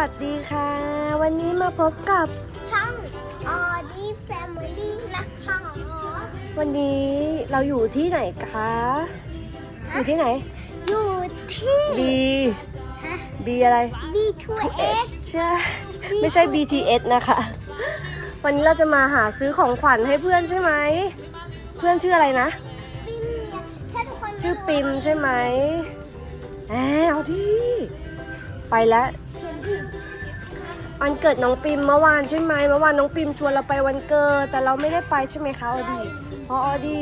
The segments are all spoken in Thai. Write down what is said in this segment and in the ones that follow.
วัสดีค่ะ วันนี้มาพบกับช่องออดี้แฟมิลี่นะคะ วันนี้เราอยู่ที่ไหนคะ อยู่ที่ไหน อยู่ที่ B B อะไร B2S ใช่ไม่ใช่ BTS นะคะ วันนี้เราจะมาหาซื้อของขวัญให้เพื่อนใช่ไหม เพื่อนชื่ออะไรนะปิมเนี่ยถ้าทุกคนชื่อปิมใช่ไหมแอบเอาที่ไปแล้วเขียนผิด วันเกิดน้องปิมเมื่อวานใช่ไหมเมื่อวานน้องปิมชวนเราไปวันเกิด แต่เราไม่ได้ไปใช่ไหมคะออดีเพราะออดี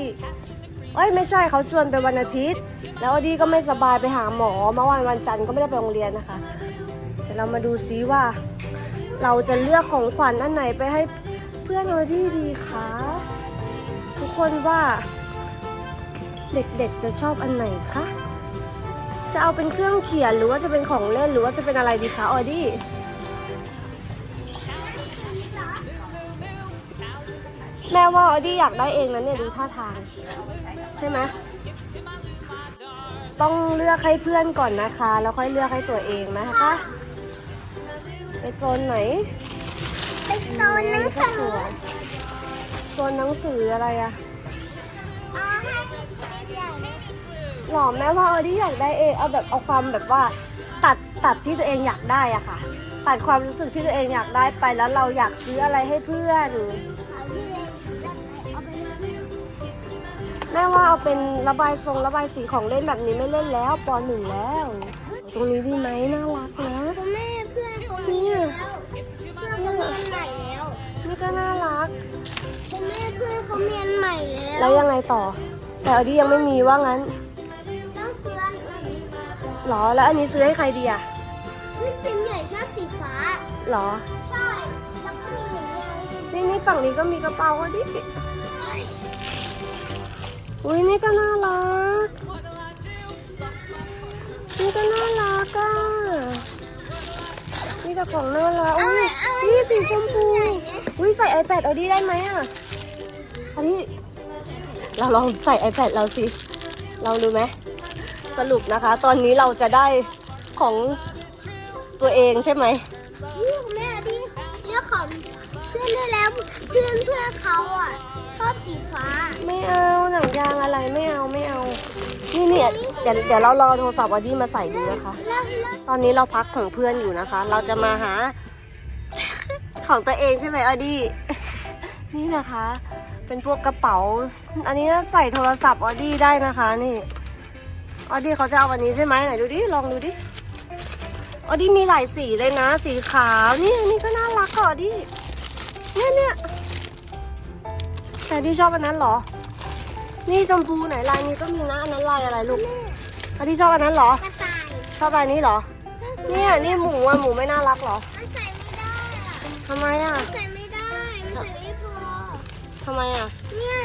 เอ้ยไม่ใช่เขาชวนไปวันอาทิตย์ แล้วออดีก็ไม่สบายไปหาหมอเมื่อวานวันจันทร์ก็ไม่ได้ไปโรงเรียนนะคะเดี๋ยวเรามาดูซิว่า เราจะเลือกของขวัญอันไหนไปให้เพื่อนออดีดีคะทุกคนว่า เด็กๆจะชอบอันไหนคะจะเอาเป็นเครื่องเขียนหรือว่าจะเป็นของเล่นหรือว่าจะเป็นอะไรดีคะออดี้ แม่ว่าออดี้อยากได้เองนะเนี่ยดูท่าทาง ใช่ไหมต้องเลือกให้เพื่อนก่อนนะคะ แล้วค่อยเลือกให้ตัวเองนะคะไปโซนไหนไปโซนหนังสือโซนหนังสืออะไรอะห้อย่อแม่ว่าออดี้อยากได้เองเอาแบบเอาความแบบว่า ตัดตัดที่ตัวเองอยากได้อะค่ะ ตัดความรู้สึกที่ตัวเองอยากได้ไปแล้วเราอยากซื้ออะไรให้เพื่อน ม่ว่าเอาเป็นระบายทรงระบายสีของเล่นแบบนี้ไม่เล่นแล้วปหนึ่งแล้ว ตรงนี้ดีไหมน่ารักนะคุณแม่เพื่อนเขามีแล้วเพื่อนเขาเรียนใหม่แล้วนี่ก็น่ารักคุณแม่เพื่อนเขาเรียนใหม่แล้วแล้วยังไงต่อ แต่อดียังไม่มีว่างั้นต้องซื้ออันอื่นหรอแล้วอันนี้ซื้อให้ใครดีอะอุ้ยปิมใหญ่ชอบสีฟ้าหรอใช่แล้วก็มีหนึ่งเดียวนี่นี่ฝั่งนี้ก็มีกระเป๋าอดิ อุ้ยนี่ก็น่ารัก นี่ก็น่ารักอะ นี่แต่ของน่ารักอุ้ยนี่สีชมพู อุ้ยใส่ iPad เอาดีได้ไหมอะ อันนี้ เราลองใส่ iPad เราสิลองดูไหม สรุปนะคะ ตอนนี้เราจะได้ของตัวเองใช่ไหมนี่คุณแม่ดิเลื อกของเพื่อนได้แล้วเพื่อนเพื่อนเขาอะชอบสีฟ้าไม่เอาหนังยางอะไรไม่เอาไม่เอา นี่เนี่ยเดี๋ยวเดี๋ยวเรารอโทรศัพท์อดีมาใส่ดูนะคะ แล้วแล้วตอนนี้เราพักของเพื่อนอยู่นะคะ เราจะมาหา ของตัวเองใช่ไหมอดีนี่นะคะ เป็นพวกกระเป๋า อันนี้ใส่โทรศัพท์ออดี้ได้นะคะ นี่ออดี้เขาจะเอาวันนี้ใช่ไหมไหนดูดิลองดูดิ ออดี้มีหลายสีเลยนะ สีขาวนี่อันนี้ก็น่ารักอะออดี้เนี่ยเนี่ยแต่ออดี้ชอบอันนั้นเหรอ นี่ชมพูไหนลายนี้ก็มีนะอันนั้นลายอะไรลูกออดี้ชอบอันนั้นเหรอ กระต่ายชอบลายนี้เหรอใช่เนี่ยนี่หมูอะหมูไม่น่ารักเหรอมันใส่ไม่ได้อะทำไมอะมันใส่ไม่ได้ มันใส่ไม่พอ ทำไมอะ เนี่ย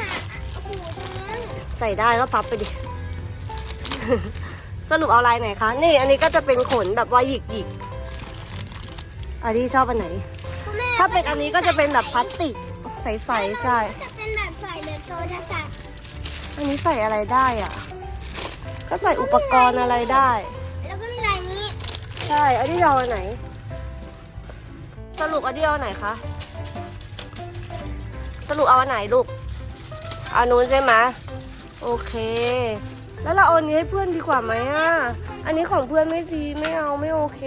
โอ้โหตรงนั้น ใส่ได้ก็พับไปดิส รุปเอาลายไหนคะ นี่อันนี้ก็จะเป็นขนแบบว่าหยิกหยิกอันนี้ชอบอันไหน คุณแม่ถ้าเป็นอันนี้ก็จะเป็นแบบพลาสติกใสๆใช่ จะเป็นแบบใส่เหลือโทรศัพท์อันนี้ใส่อะไรได้อะ ก็ใส่อุปกรณ์อะไรได้ แล้วก็มีลายนี้ใช่ อันนี้เอาอันไหน สรุปอันนี้เอาอันไหนคะ สรุปเอาอันไหนลูกอันนู้นใช่ไหมโอเค แล้วเราเอาอันนี้ให้เพื่อนดีกว่าไหมอะ อันนี้ของเพื่อนไม่ดีไม่เอาไม่โอเค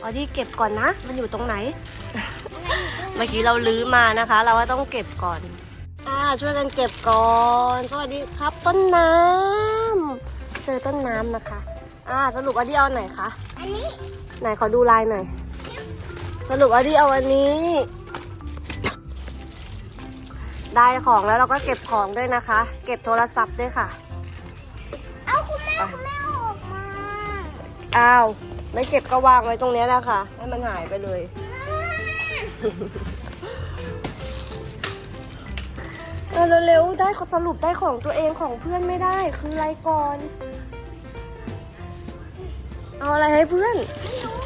เอาดีเก็บก่อนนะ มันอยู่ตรงไหน เมื่อกี้เราลื้อมานะคะ เราว่าต้องเก็บก่อน อ่าช่วยกันเก็บก่อน สวัสดีครับต้นน้ำเจอต้นน้ำนะคะ อ่าสรุปว่าดีเอาอันไหนคะ อันนี้ ไหนขอดูลายหน่อย สรุปว่าดีเอาวันนี้ ได้ของแล้วเราก็เก็บของด้วยนะคะ เก็บโทรศัพท์ด้วยค่ะ เอาคุณแม่คุณแม่เอาออกมาอ้าวไม่เก็บก็วางไว้ตรงเนี้ยแหละค่ะ ให้มันหายไปเลย เออเร็วๆได้สรุปได้ของตัวเองของเพื่อนไม่ได้ คืออะไรก่อน เอาอะไรให้เพื่อนไม่รู้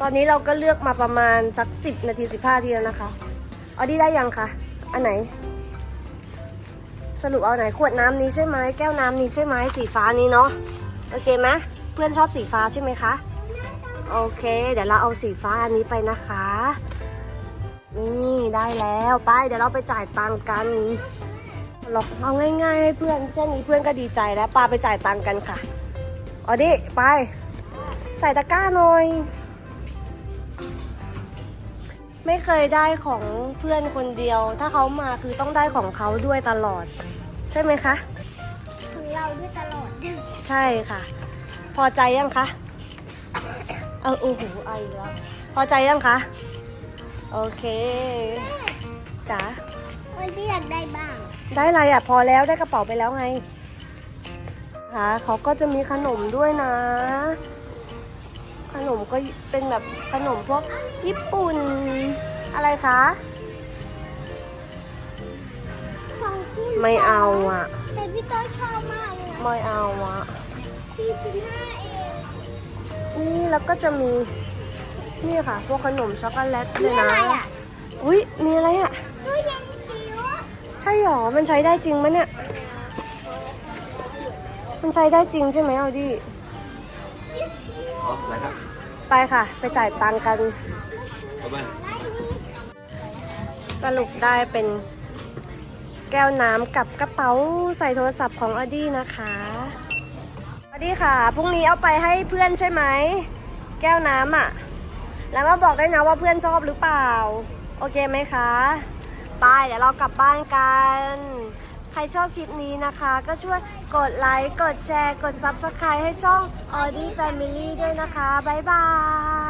ตอนนี้เราก็เลือกมาประมาณสักสิบนาทีสิบห้าทีแล้วนะคะเอาดีได้ยังคะ อันไหน สรุปเอาไหน ขวดน้ำนี้ใช่ไหม แก้วน้ำนี้ใช่ไหม สีฟ้านี้เนาะ โอเคไหมเพื่อนชอบสีฟ้าใช่ไหมคะ โอเค เดี๋ยวเราเอาสีฟ้าอันนี้ไปนะคะ นี่ได้แล้วไป เดี๋ยวเราไปจ่ายตังค์กันหรอกเอาง่ายๆให้เพื่อนแค่นี้เพื่อนก็ดีใจแล้วปาไปจ่ายตังค์กันค่ะเอาดิไป ใส่ตะกร้าหน่อย ไม่เคยได้ของเพื่อนคนเดียว ถ้าเขามาคือต้องได้ของเขาด้วยตลอด ใช่ไหมคะ ของเราด้วยตลอดใช่ค่ะ พอใจยังคะเออโอ้โหไอแล้วพอใจยังคะโอเคจ๋าวันที่อยากได้บ้าง ได้อะไรอะพอแล้วได้กระเป๋าไปแล้วไงค่ะเขาก็จะมีขนมด้วยนะขนม ก็เป็นแบบขนมพวกญี่ปุ่นอะไรคะสองชิ้นไม่เอาอะแต่พี่ต้อยชอบมากเลยนะไม่เอาอะสี่สิบห้าเองนี่แล้วก็จะมีนี่ค่ะ พวกขนมช็อกโกแลตเลนี่ยอะนะไรอะอุ้ยมีอะไรอะตู้เย็นจิ๋วใช่หรอมันใช้ได้จริงไหมเนี่ยมันใช้ได้จริงใช่ไหมเอาดิ Ủa, lại đó ไปค่ะ ไปจ่ายตังค์กัน ở bên สรุปได้เป็นแก้วน้ำกับกระเป๋าใส่โทรศัพท์ของอดี้นะคะอดี้ค่ะ พรุ่งนี้เอาไปให้เพื่อนใช่ไหม แก้วน้ำอะ แล้วมาบอกได้นะว่าเพื่อนชอบหรือเปล่า โอเคไหมคะ ไปเดี๋ยวเรากลับบ้านกัน ใครชอบคลิปนี้นะคะ ก็ช่วยกดไลค์ กดแชร์ กด Subscribe ให้ช่อง Audi Family ด้วยนะคะ บ๊ายบาย